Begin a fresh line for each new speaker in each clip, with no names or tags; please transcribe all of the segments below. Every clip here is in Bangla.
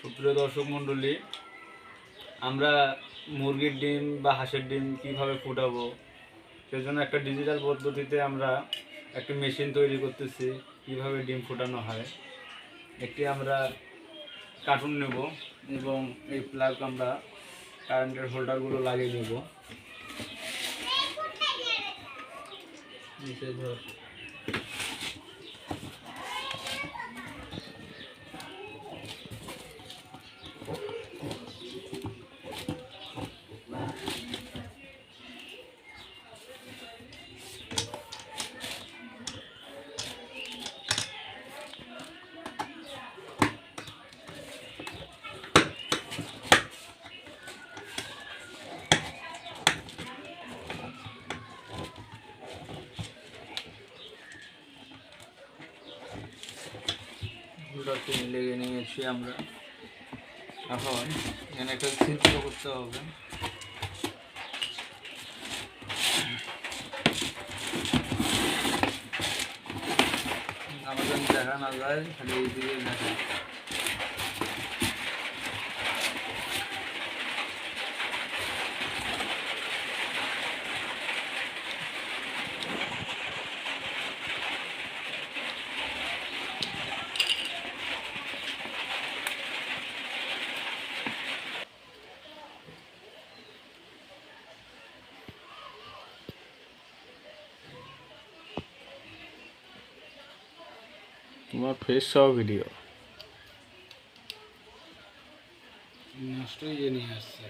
সুপ্রিয় দর্শক মণ্ডলী, আমরা মুরগির ডিম বা হাঁসের ডিম কীভাবে ফুটাবো, সেজন্য একটা ডিজিটাল পদ্ধতিতে আমরা একটি মেশিন তৈরি করতেছি, কীভাবে ডিম ফোটানো হয়। একটি আমরা কার্টুন নেব এবং এই প্লাগ আমরা কারেন্টের হোল্ডারগুলো লাগিয়ে নেব। 你先挑 হোল্ডারটি লেগে নিয়েছি আমরা। এখন এখানে একটা ছিদ্র করতে হবে। আমাদের দেখা না যায়, খালি এই দিকে দেখা।
তোমার ফেস সহ ভিডিও
নষ্ট ইয়ে নিয়ে আসছে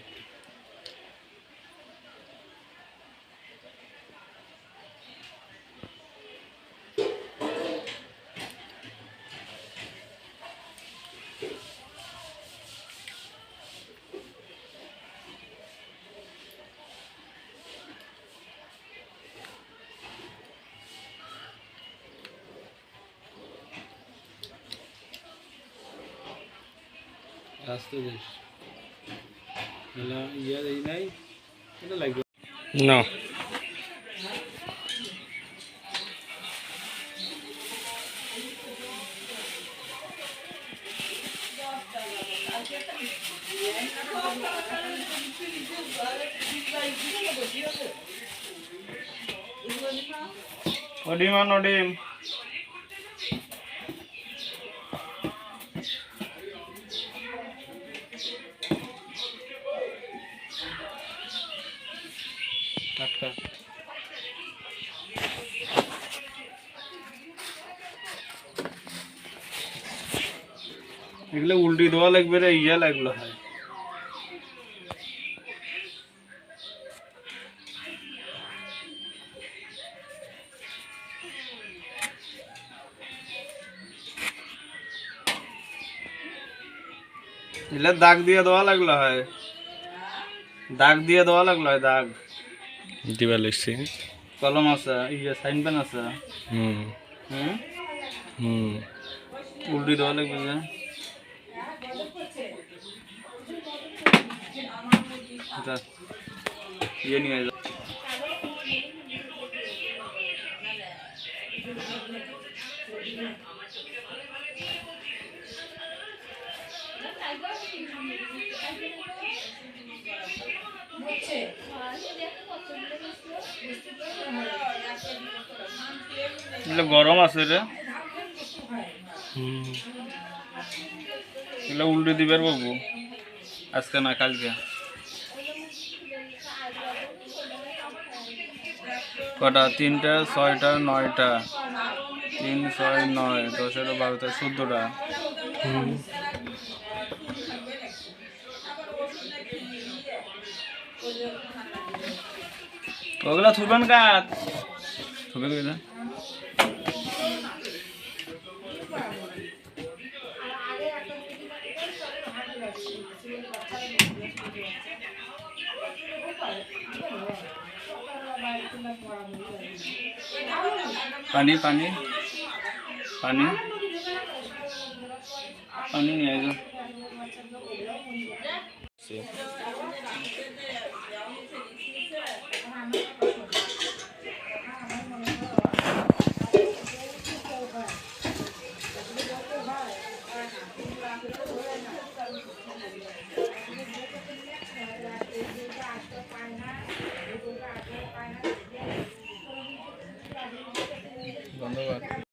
রাস্তা দেশ ইয়া এই নাই এটা লাগবে।
না।
ওডিম আর এগুলো উল্টি দেওয়া লাগবে রে ইয়া লাগল হয়। এগুলো দাগ দিয়ে দেওয়া লাগল হয়। দাগ দিয়ে দেওয়া লাগল হয় দাগ।
দিবা লিখছি।
কলম আছে ইয়ে সাইন পেন আছে।
হুম।
হুম?
হুম।
উল্টি দেওয়া লাগবে ইয়ে নিয়ে যা এগুলো গরম আছে রে।
হুম।
উল্টে দিবার বাবু। আজকে না কালকে। কটা? তিনটা, ছয়টা, নয়টা? তিন, ছয়, নয়, দশেরো বারোটা, চোদ্দোটা? ওগুলা থুবেন থুবে কইলা পানি পানি পানি পানি নিয়ে যাও
সে